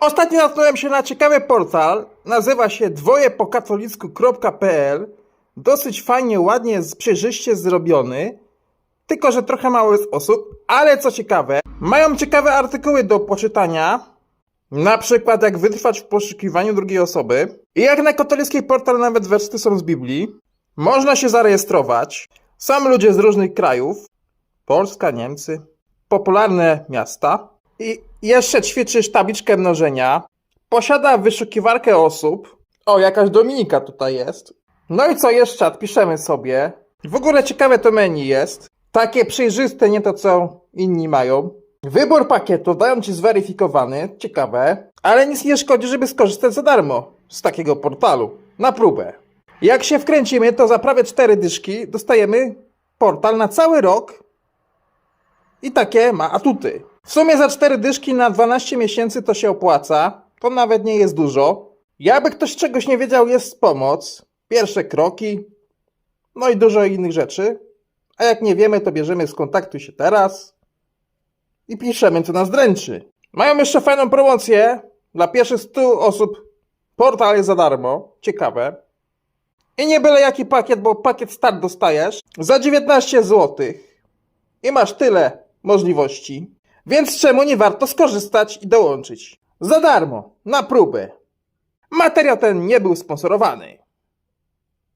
Ostatnio natknąłem się na ciekawy portal. Nazywa się dwojepokatolicku.pl. Dosyć fajnie, ładnie, przejrzyście zrobiony. Tylko, że trochę mało jest osób, ale co ciekawe, mają ciekawe artykuły do poczytania. Na przykład jak wytrwać w poszukiwaniu drugiej osoby. I jak na katolicki portal nawet wersety są z Biblii. Można się zarejestrować. Są ludzie z różnych krajów. Polska, Niemcy. Popularne miasta. I jeszcze ćwiczysz tabliczkę mnożenia. Posiada wyszukiwarkę osób. O, jakaś Dominika tutaj jest. No i co jest czat? Piszemy sobie. W ogóle ciekawe to menu jest. Takie przejrzyste, nie to co inni mają. Wybór pakietów dają ci zweryfikowany, ciekawe, ale nic nie szkodzi, żeby skorzystać za darmo z takiego portalu. Na próbę. Jak się wkręcimy, to za prawie 4 dyszki dostajemy portal na cały rok i takie ma atuty. W sumie za 4 dyszki na 12 miesięcy to się opłaca. To nawet nie jest dużo. Jakby ktoś czegoś nie wiedział, jest pomoc. Pierwsze kroki. No i dużo innych rzeczy. A jak nie wiemy, to bierzemy skontaktuj się teraz i piszemy, co nas dręczy. Mają jeszcze fajną promocję. Dla pierwszych 100 osób portal jest za darmo. Ciekawe. I nie byle jaki pakiet, bo pakiet start dostajesz za 19 zł. I masz tyle możliwości. Więc czemu nie warto skorzystać i dołączyć? Za darmo, na próbę. Materiał ten nie był sponsorowany.